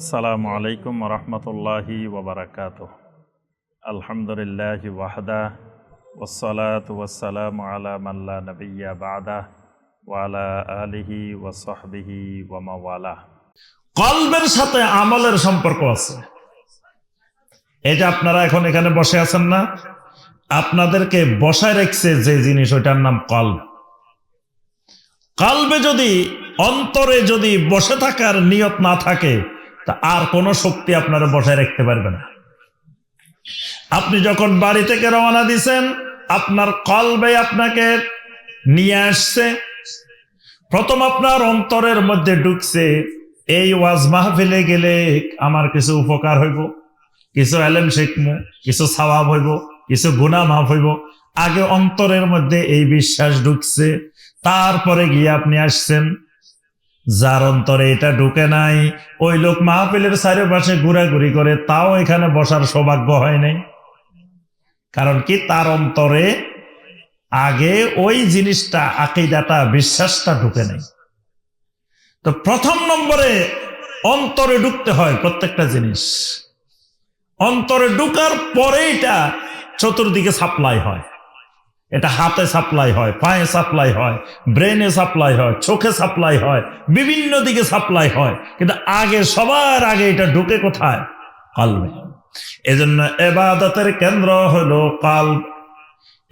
আসসালামু আলাইকুম রহমতুল্লাহি ওবরাকাত আলহামদুলিল্লাহ ওয়াহদা ওসলাত ওয়াসালাম আলা মাল্লা নবিয়া বাদা ওয়ালা আলিহি ওয়াসহবিহি ওয়ামাওয়ালা কলবের সাথে আমলের সম্পর্ক আছে। এই যে আপনারা এখন এখানে বসে আছেন না, আপনাদেরকে বসায় রেখছে যে জিনিস, ওইটার নাম কল্ব। কলবে যদি অন্তরে যদি বসে থাকার নিয়ত না থাকে তা আর কোন শক্তি আপনারা বসায় রাখতে পারবে না। আপনি যখন বাড়ি থেকে রওনা দিছেন, আপনার কলবে আপনাকে নিয়ে আসছে। প্রথম আপনার অন্তরের মধ্যে ঢুকছে, এই ওয়াজ মাহফিলে গেলে আমার কিছু উপকার হইব, কিছু এলেম শিখমু কিছু সওয়াব হইব, কিছু গুণা মাফ হইব। আগে অন্তরের মধ্যে এই বিশ্বাস ঢুকছে, তারপরে গিয়ে আপনি আসছেন। যার অন্তরে এটা ঢুকে নাই, ওই লোক মাহফিলের চারিপাশে ঘোরাঘুরি করে, তাও এখানে বসার সৌভাগ্য হয় নাই। কারণ কি? তার অন্তরে আগে ওই জিনিসটা, আকিদাটা, বিশ্বাসটা ঢুকে নেই। তো প্রথম নম্বরে অন্তরে ঢুকতে হয় প্রত্যেকটা জিনিস। অন্তরে ঢুকার পরে এটা চতুর্দিকে সাপ্লাই হয়। এটা হাতে সাপ্লাই হয়, পায়ে সাপ্লাই হয় ব্রেনে সাপ্লাই হয়, চোখে সাপ্লাই হয়, বিভিন্ন দিকে সাপ্লাই হয়। কিন্তু আগে, সবার আগে এটা ঢুকে কোথায়? কালবে এজন্য এবাদতের কেন্দ্র হলো কাল।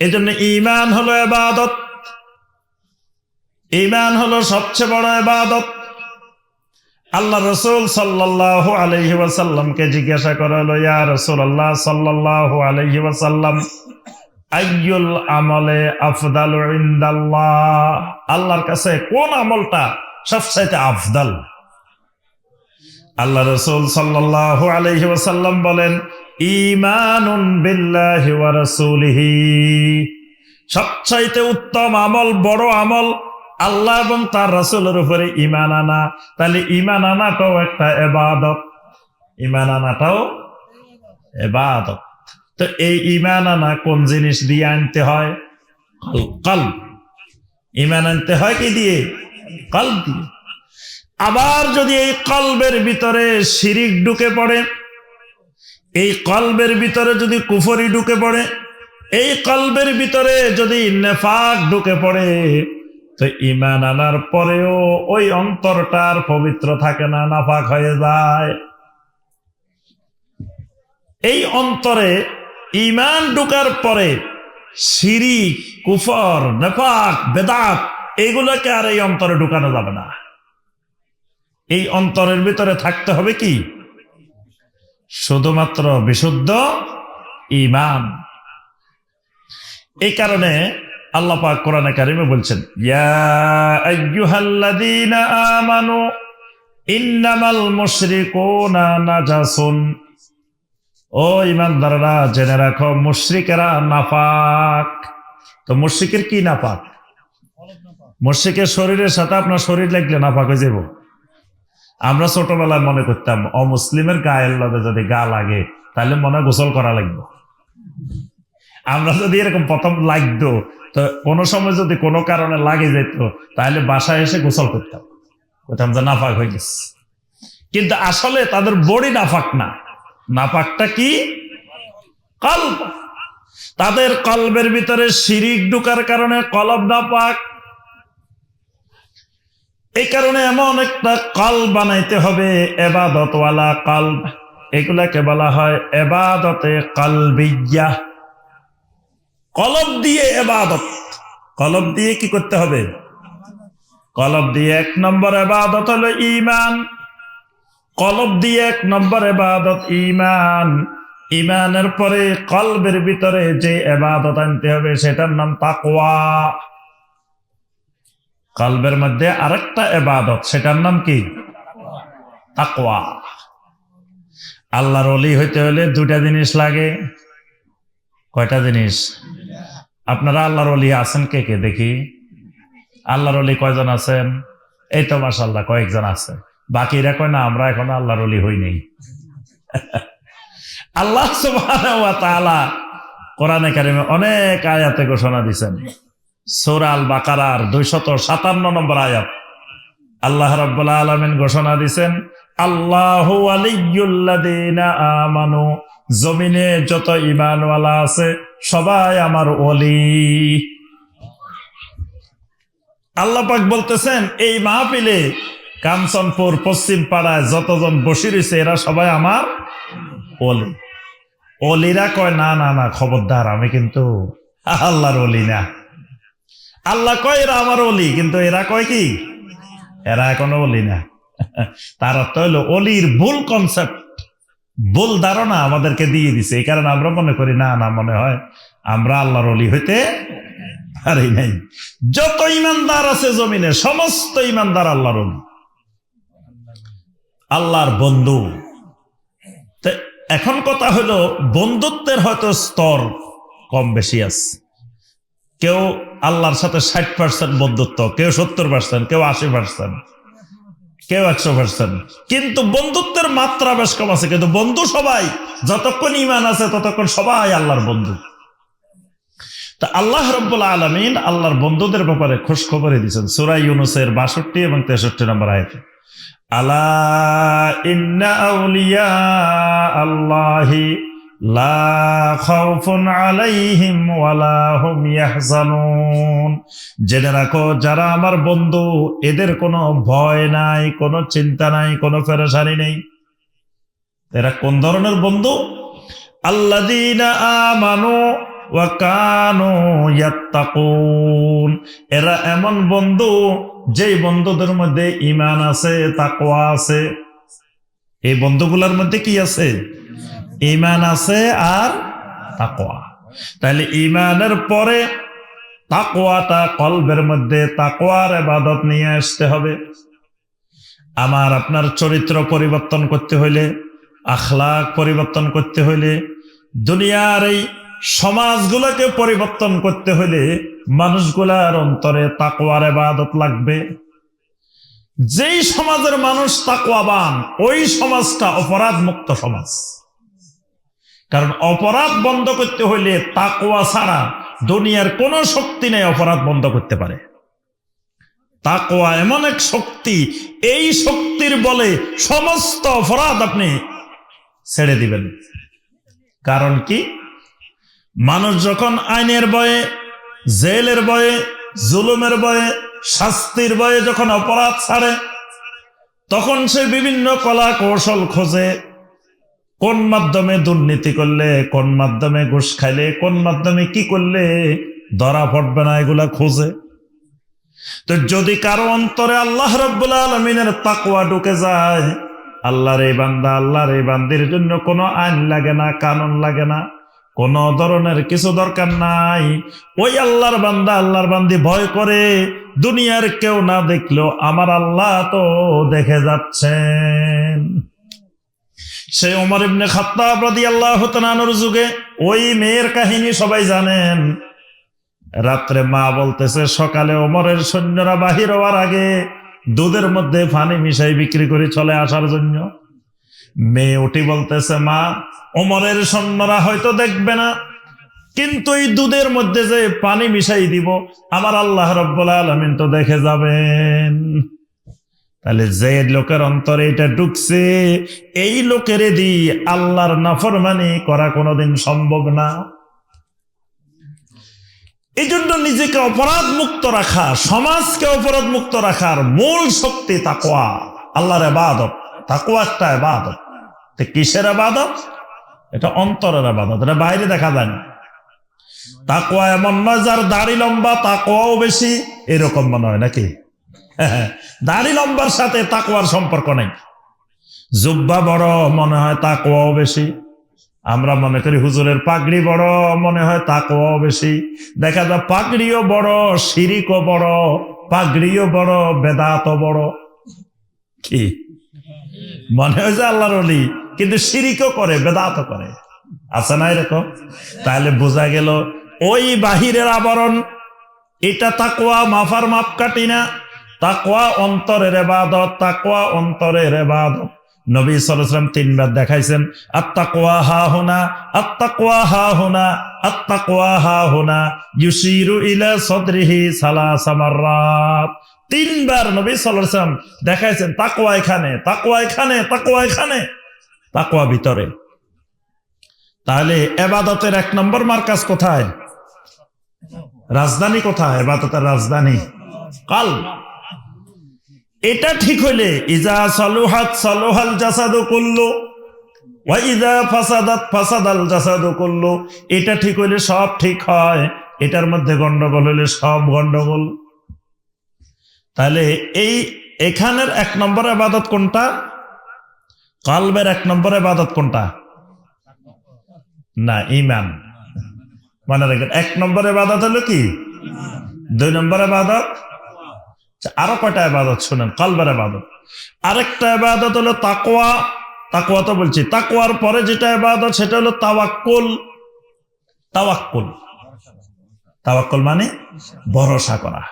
এজন্য ইমান হলো এবাদত। ইমান হলো সবচেয়ে বড় এবাদত। আল্লাহ রসুল সাল্লাহ আলহি ওয়াসাল্লামকে জিজ্ঞাসা করা হলো ইয়া রসুল আল্লাহ সাল্লাহ আলহি ওয়াসাল্লাম আইয়ুল আমলে আফদাল ইন্দাল্লাহ? আল্লাহর কাছে কোন আমলটা সবচাইতে আফদাল? আল্লাহ রসুল সাল্লাহ আলহি ওয়াসাল্লাম বলেন ইমানুন বিল্লাহি ওয়া রাসূলিহি। সবচাইতে উত্তম আমল, বড় আমল আল্লাহ এবং তার রাসূলের উপরে ঈমান আনা। তাহলে ঈমান আনাটাও একটা এবাদত। ঈমান আনাটাও এবাদত। তো এই ইমান আনা কোন জিনিস দিয়ে আনতে হয়? কল ইমান আনতে হয় কি দিয়ে? কল দিয়ে। আবার যদি এই কলবের ভিতরে শিরিক ঢুকে পড়ে, এই কলবের ভিতরে যদি কুফরি ঢুকে পড়ে, এই কলবের ভিতরে যদি নেফাক ঢুকে পড়ে, তো ইমান আনার পরেও ওই অন্তরটার পবিত্র থাকে না, নাফাক হয়ে যায়। এই অন্তরে ইমান ঢুকার পরে সিরি কুফর, নেফাক, বেদাত, এগুলোকে আর এই অন্তরে ঢুকানো যাবে না। এই অন্তরের ভিতরে থাকতে হবে কি? শুধুমাত্র বিশুদ্ধ ইমান এই কারণে আল্লাহ পাক কোরআনে কারিমে বলছেন, ইয়া আমানু ইন্নামাল মুশরিকুনা নাজাসুন। ও ইমানদাররা, জেনে রাখো, মুশরিকেরা নাপাক। তো মুশরিকের কি নাপাক? মুশরিকের শরীরের সাথে আপনার শরীর লাগলে নাপাক হয়ে যাব আমরা ছোটবেলায় মনে করতাম অমুসলিমের গায়ের লগে যদি গা লাগে, তাহলে মনে গোসল করা লাগবে। আমরা যদি এরকম প্রথম লাগতো, তো কোনো সময় যদি কোনো কারণে লাগে যেত, তাহলে বাসায় এসে গোসল করতাম। করতাম যে নাফাক হয়ে গেছে। কিন্তু আসলে তাদের বড়ি নাফাক না। নাফাকটা কি? কল্প। তাদের কলবের ভিতরে শিরিক ঢুকার কারণে কলব নাপাক। এই কারণে এমন একটা কল বানাইতে হবে, এবাদতওয়ালা কল্ব এগুলাকে বলা হয় এবাদতে কলবিয়া কলব দিয়ে এবাদত। কলব দিয়ে কি করতে হবে? কলব দিয়ে এক নম্বর এবাদত হলো ইমান কলব দিয়ে এক নম্বর এবাদত ইমান ইমানের পরে কলবের ভিতরে যে এবাদত আনতে হবে, সেটার নাম তাকওয়া। কলবের মধ্যে আরেকটা এবাদত, সেটার নাম কি? তাকওয়া। আল্লাহর অলি হইতে হলে দুটা জিনিস লাগে। কয়টা জিনিস? আপনারা আল্লাহর অলি আছেন কে কে দেখি? আল্লাহর অলি কয়জন আছেন? এই তো মাসাল্লাহ কয়েকজন আছে। বাকিরা কয়, না, আমরা এখন আল্লাহর অলি হই নেই। আল্লাহ কোরআনে কারিমে অনেক আয়াতে ঘোষণা দিছেন। সূরা আল বাকারার 257 নম্বর আয়াত। আল্লাহ রাব্বুল আলামিন ঘোষণা দিচ্ছেন আল্লাহ আমানু, জমিনে যত ইমানওয়ালা আছে, সবাই আমার অলি আল্লাহ পাক বলতেছেন, এই মাহফিলে কাঞ্চনপুর পশ্চিম পাড়ায় যতজন বসে রয়েছে, এরা সবাই আমার অলি অলিরা কয়, না না না, খবরদার, আমি কিন্তু আল্লাহর অলি না। আল্লাহ কয়, এরা আমার অলি কিন্তু এরা কয় কি? এরা এখনও অলি না। তার অর্থ হলো অলির ভুল কনসেপ্ট ভুল ধারণা আমাদেরকে দিয়ে দিছে। এই কারণে আমরা মনে করি, না না, মনে হয়, আমরা আল্লাহর অলি হইতে পারি নাই। যত ইমানদার আছে জমিনে, সমস্ত ইমানদার আল্লাহর অলি আল্লাহর বন্ধু। এখন কথা হলো, বন্ধুত্বের হয়তো স্তর কম বেশি আছে। কেউ আল্লাহর সাথে ষাট পার্সেন্ট বন্ধুত্ব, কেউ সত্তর পার্সেন্ট কেউ আশি পার্সেন্ট কেউ একশো পার্সেন্ট কিন্তু বন্ধুত্বের মাত্রা বেশ কম আছে। কিন্তু বন্ধু সবাই, যতক্ষণ ইমান আছে, ততক্ষণ সবাই আল্লাহর বন্ধু। তা আল্লাহ রব্বুল আলমিন আল্লাহর বন্ধুদের ব্যাপারে খোঁজ খবরে দিচ্ছেন সুরাই ইউনুসের বাষট্টি এবং তেষট্টি নম্বর আয়তে। আলা আউলিয়া আল্লাহি আলাইহিম জেনে রাখো, যারা আমার বন্ধু, এদের কোনো ভয় নাই, কোনো চিন্তা নাই, কোনো ফেরেশানি নেই। এরা কোন ধরনের বন্ধু? আল্লাযীনা আমানু এরা এমন বন্ধু, যেই বন্ধুদের মধ্যে ইমান আছে তাকোয়া আছে। এই বন্ধুগুলার মধ্যে কি আছে? ইমান আছে আর তাকোয়া তাহলে ইমানের পরে তাকোয়াটা কলবের মধ্যে তাকোয়ার এবাদত নিয়ে আসতে হবে। আমার, আপনার চরিত্র পরিবর্তন করতে হইলে, আখলাক পরিবর্তন করতে হইলে, দুনিয়ার এই সমাজগুলোকে পরিবর্তন করতে হইলে মানুষগুলার অন্তরে তাকওয়ার ইবাদত লাগবে। যেই সমাজের মানুষ তাকওয়াবান, ওই সমাজটা অপরাধ মুক্ত সমাজ। কারণ অপরাধ বন্ধ করতে হইলে তাকওয়া ছাড়া দুনিয়ার কোনো শক্তি নেই অপরাধ বন্ধ করতে পারে। তাকওয়া এমন এক শক্তি, এই শক্তির বলে সমস্ত অপরাধ আপনি ছেড়ে দিবেন। কারণ কি? মানুষ যখন আইনের বয়ে জেলের বয়ে জুলুমের বয়ে শাস্তির বয়ে যখন অপরাধ ছাড়ে, তখন সে বিভিন্ন কলা কৌশল খোঁজে, কোন মাধ্যমে দুর্নীতি করলে, কোন মাধ্যমে ঘুষ খাইলে, কোন মাধ্যমে কি করলে ধরা পড়বে না, এগুলা খোঁজে। তো যদি কারও অন্তরে আল্লাহ রব্বুল আলমিনের তাকুয়া ঢুকে যায়, আল্লাহর এই বান্দা, আল্লাহর এই বান্দির জন্য কোনো আইন লাগে না, কানুন লাগে না। কোন ধরনের কিছু দরকার নাই। ওই আল্লাহর বান্দা, আল্লাহর বান্দি ভয় করে, দুনিয়ার কেউ না দেখলেও আমার আল্লাহ তো দেখে যাচ্ছেন। সে ওমর ইবনে খাত্তাব রাদিয়াল্লাহু তাআলার যুগে ওই মেয়ের কাহিনী সবাই জানেন। রাত্রে মা বলতেছে, সকালে ওমরের সৈন্যরা বাহির হওয়ার আগে দুধের মধ্যে পানি মিশাই বিক্রি করে চলে আসার জন্য। মেয়ে উঠি বলতেছে, মা, ওমরের সৈন্যরা হয়তো দেখবে না, কিন্তু এই দুধের মধ্যে যে পানি মিশাই দিব, আমার আল্লাহ রব্বুল আলমিন তো দেখে যাবেন। তাহলে যে লোকের অন্তরে এটা ঢুকছে, এই লোকের দি আল্লাহর নাফরমানি করা কোনোদিন সম্ভব না। এই জন্য নিজেকে অপরাধ মুক্ত রাখা, সমাজকে অপরাধ মুক্ত রাখার মূল শক্তি তাকোয়া আল্লাহর এবাদত তাকোয়া একটা এবাদত তো কিসের আবাদত? এটা অন্তরের আবাদত। এটা বাইরে দেখা যায় না। তাকোয়া এমন নয় যার দাড়ি লম্বা, তাকোয়াও বেশি, এরকম মনে হয় নাকি? দাড়ি লম্বার সাথে তাকোয়ার সম্পর্ক নেই। জুব্বা বড়, মনে হয় তাকুয়াও বেশি। আমরা মনে করি হুজুরের পাগড়ি বড়, মনে হয় তাকুয়াও বেশি। দেখা যায় পাগড়িও বড়, শিরিকও বড়, পাগড়িও বড়, বেদাতও বড়। কি? মনে হয় যে আল্লাহর অলি কিন্তু শিরিকও করে, বেদাতও করে। আছে না এরকম? তাহলে বোঝা গেল, ওই বাহিরের আবরণ, এটা তাকোয়া মাফার মাপ কাটি না। তাকোয়া অন্তরের এবাদত তাকোয়া অন্তরের এবাদত। নবী সালাম তিনবার দেখাইছেন আত্মাকোয়া হা হোনা আত্মাকোয়া হা হোনা আত্মাকোয়া হা হোনা, ইউসিরু ইলা সদরিহি সালাসা মাররাত। তিনবার নবী সাল্লাম দেখাইছেন তাকোয়া এখানে তাকোয়া এখানে তাকোয়া এখানে। তাকোয়া ভিতরে। তাহলে এবাদতের এক নম্বর মার্কাজ কোথায়? রাজধানী কোথায়? এবাদতের রাজধানী। কাল। এটা ঠিক হইলে, ইজা সলুহাত সলুহাল জাসাদু করল ওয়াইদা ফাসাদাত ফাসাদাল জাসাদু করল এটা ঠিক হইলে সব ঠিক হয়। এটার মধ্যে গন্ডগোল হইলে সব গন্ডগোল। তাহলে এই এখানের এক নম্বর আবাদত কোনটা? কালবের এক নম্বর আবাদত কোনটা? না ইমান মনে রাখবেন, এক নম্বর আবাদত হলো কি? দুই নম্বর আবাদত? আরও কয়টা আবাদত শুনেন, কালবের আবাদত। আরেকটা আবাদত হলো তাকোয়া তাকওয়া তো বলছি, তাকওয়ার পরে যেটা আবাদত, সেটা হলো তাওয়াক্কুল। তাওয়াক্কুল। তাওয়াক্কুল মানে ভরসা করা।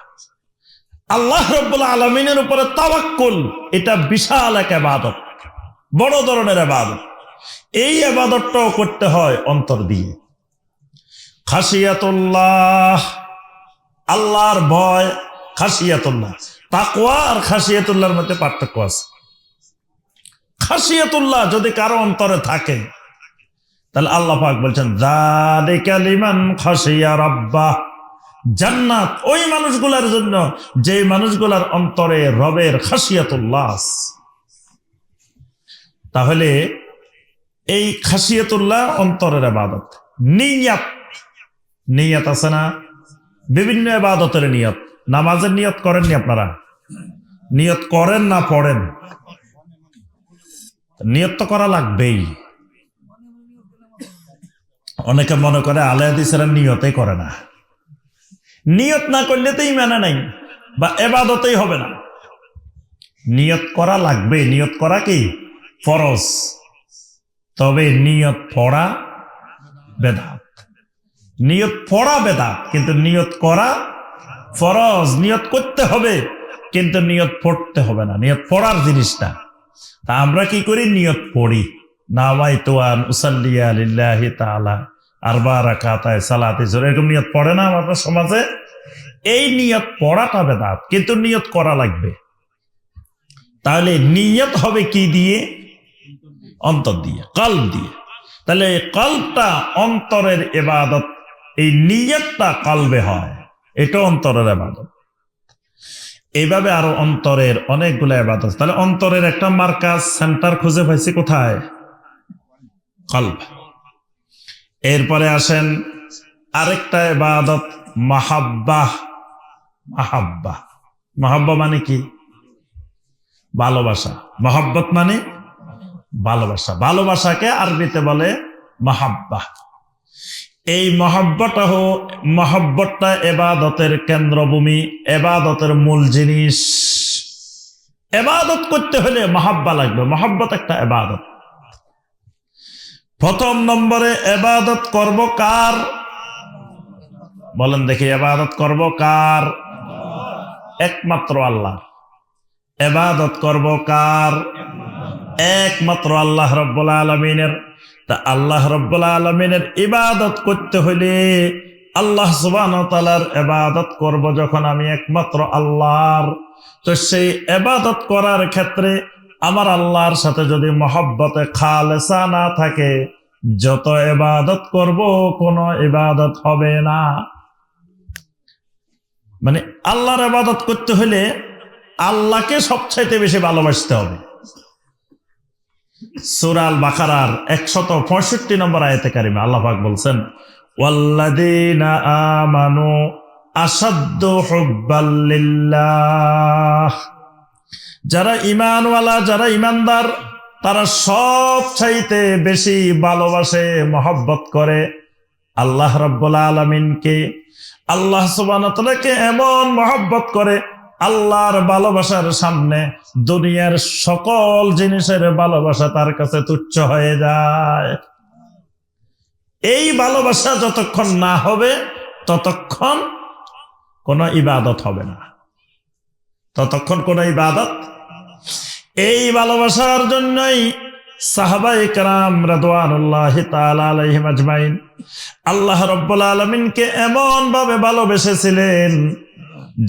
আল্লাহ রব্বুল আলমিনের উপরে তাওয়াক্কুল, এটা বিশাল এক আবাদত বড় ধরনের আবাদত এই আবাদতটাও করতে হয় অন্তর দিয়ে। খাসিয়াতুল্লাহ আল্লাহর ভয় খাসিয়াতুল্লাহ তাকওয়া আর খাসিয়াতুল্লাহর মধ্যে পার্থক্য আছে। খাসিয়াতুল্লাহ যদি কারও অন্তরে থাকে, তাহলে আল্লাহ পাক বলছেন, যালিকা লিমান খাসিয়া রাব্বাহ। জান্নাত ওই মানুষগুলার জন্য যে মানুষগুলার অন্তরে রবের খাসিয়াতুল্লাহ। আছে। তাহলে এই খাসিয়াতুল্লাহ অন্তরের আবাদত। নিয়াত। নিয়াত আছে না? বিভিন্ন আবাদতের নিয়ত। নামাজের নিয়ত করেননি আপনারা? নিয়ত করেন না পড়েন? নিয়ত তো করা লাগবেই। অনেকে মনে করে আলে হাদিসেরা নিয়তেই করে না। নিয়ত না করলে তো ইমানে নাই, বা এবাদতেই হবে না। নিয়ত করা লাগবে, নিয়ত করা কি? ফরজ। তবে নিয়ত পড়া বেদাত। নিয়ত পড়া বেদাত, কিন্তু নিয়ত করা ফরজ। নিয়ত করতে হবে, কিন্তু নিয়ত পড়তে হবে না। নিয়ত পড়ার জিনিসটা। তা আমরা কি করি? নিয়ত পড়ি। নাওয়াইতুয়ান উসাল্লিয়া লিল্লাহি তাআলা, আরবা রাকাতায় সালাতে এরকম নিয়ত পড়ে না আমাদের সমাজে? এই নিয়ত পড়াটা বেদাত, কিন্তু নিয়ত করা লাগবে। তাহলে নিয়ত হবে কি দিয়ে? অন্তর দিয়ে, কল্প দিয়ে। তাহলে কল্পটা অন্তরের এবাদত, এই নিয়তটা কলবে হয় এটা অন্তরের এবাদত। এইভাবে আরও অন্তরের অনেকগুলো এবাদত। তাহলে অন্তরের একটা মার্কাজ, সেন্টার খুঁজে পাইছি কোথায়? কল্প। এরপরে আসেন আরেকটা এবাদত, মাহাব্বাহ। মাহাব্বা। মাহাব্বা মানে কি? ভালোবাসা। মহাব্বত মানে ভালোবাসা। ভালোবাসাকে আরবিতে বলে মাহাব্বা। এই মহাব্বটা হো মহাব্বতটা এবাদতের কেন্দ্রভূমি, এবাদতের মূল জিনিস। এবাদত করতে হলে মহাব্বা লাগবে। মহাব্বত একটা এবাদত। প্রথম নম্বরে এবাদত করব কার? বলেন দেখি, এবাদত করব কার? একমাত্র আল্লাহ। এবাদত করব কার? একমাত্র আল্লাহ রব্বুল আলমিনের। তা আল্লাহ রব্বুল আলমিনের ইবাদত করতে হইলে আল্লাহ সুবান এবাদত করব যখন আমি একমাত্র আল্লাহর। তো সেই এবাদত করার ক্ষেত্রে আমার আল্লাহর সাথে যদি মহব্বতে খালেসা না থাকে, যত এবাদত করব কোনো ইবাদত হবে না। মানে আল্লাহর এবাদত করতে হলে আল্লাহকে সবচাইতে বেশি ভালোবাসতে হবে। সুরাল বাকারার একশত পঁয়ষট্টি নম্বর আয়তে কারিমে আল্লাহাক বলছেন ওয়াল্লাদিনা আমানু যারা ইমানওয়ালা যারা ইমানদার তারা সব চাইতে বেশি ভালোবাসে, মহব্বত করে আল্লাহ রব্বুল আলমিনকে। আল্লাহ সুবানকে এমন মহব্বত করে আল্লাহর ভালোবাসার সামনে দুনিয়ার সকল জিনিসের ভালোবাসা তার কাছে তুচ্ছ হয়ে যায়। এই ভালোবাসা যতক্ষণ না হবে, ততক্ষণ কোনো ইবাদত হবে না। ততক্ষণ কোনো ইবাদত। এই ভালোবাসার জন্যই আল্লাহ রব্বুল আলমিনকে এমন ভাবে ভালোবেসেছিলেন,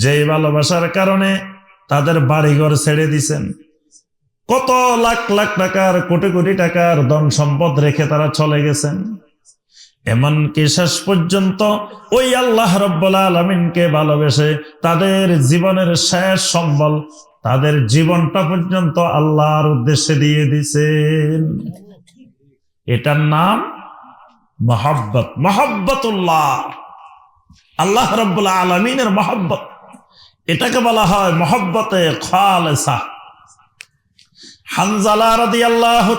যেই ভালোবাসার কারণে তাদের বাড়িঘর ছেড়ে দিছেন। কত লাখ লাখ টাকার, কোটি কোটি টাকার ধন সম্পদ রেখে তারা চলে গেছেন। এমনকি শেষ পর্যন্ত ওই আল্লাহ রব্বুল আলমিনকে ভালোবেসে তাদের জীবনের শেষ সম্বল তাদের জীবনটা পর্যন্ত আল্লাহর উদ্দেশ্যে দিয়ে দিছেন এটার নাম মহাব্বত। মহাব্বতুল্লাহ। আল্লাহ রব্বুল আলমিনের মহাব্বত। এটাকে বলা হয় মহব্বতে খালেসা। হানজালা রাদি আল্লাহ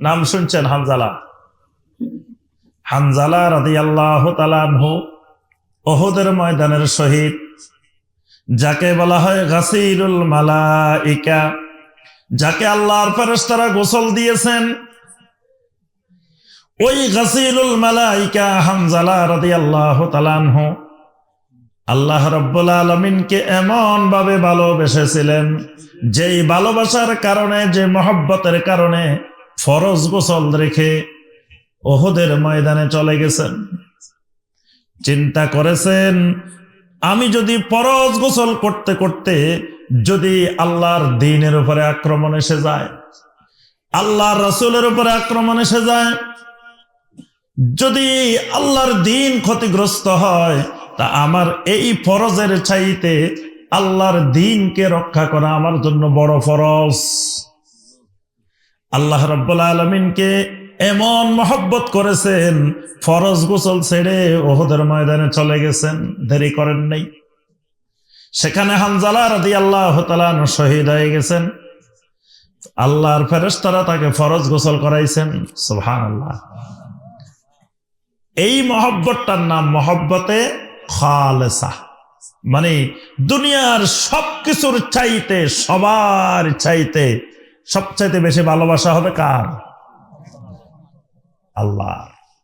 নাম শুনছেন হানজালা? হানজালা রাদি আল্লাহ তালানহু ওহুদের ময়দানের শহীদ। যাকে বলা হয় গাসিরুল মালাইকা, যাকে আল্লাহর ফেরেশতারা গোসল দিয়েছেন, ওই গাসিলুল মালাইকা হানজালা রাদি আল্লাহ তালানহু আল্লাহ রব্বুল আলমিনকে এমন ভাবে ভালোবেসেছিলেন, যেই ভালোবাসার কারণে, যে মহব্বতের কারণে ফরজ গোসল রেখে ওহদের ময়দানে চলে গেছেন। চিন্তা করেছেন আমি যদি ফরজ গোসল করতে করতে যদি আল্লাহর দিনের উপরে আক্রমণ এসে যায়, আল্লাহর রসুলের উপরে আক্রমণ এসে যায়, যদি আল্লাহর দিন ক্ষতিগ্রস্ত হয়, তা আমার এই ফরজের চাইতে আল্লাহর দিনকে রক্ষা করা আমার জন্য বড় ফরজ। আল্লাহ রব্বুল আলমিনকে এমন মহব্বত করেছেন, ফরজ গোসল ছেড়ে ওহদের ময়দানে চলে গেছেন, দেরি করেন নাই। সেখানে হানজালা রাদি আল্লাহ শহীদ হয়ে গেছেন। আল্লাহর ফেরেশতারা তাকে ফরজ গোসল করাইছেন সুবহান আল্লাহ এই মহব্বতটার নাম মহব্বতে খালেসা। মানে দুনিয়ার সবকিছুর চাইতে, সবার চাইতে সবচাইতে বেশি ভালোবাসা হবে কার? আল্লাহ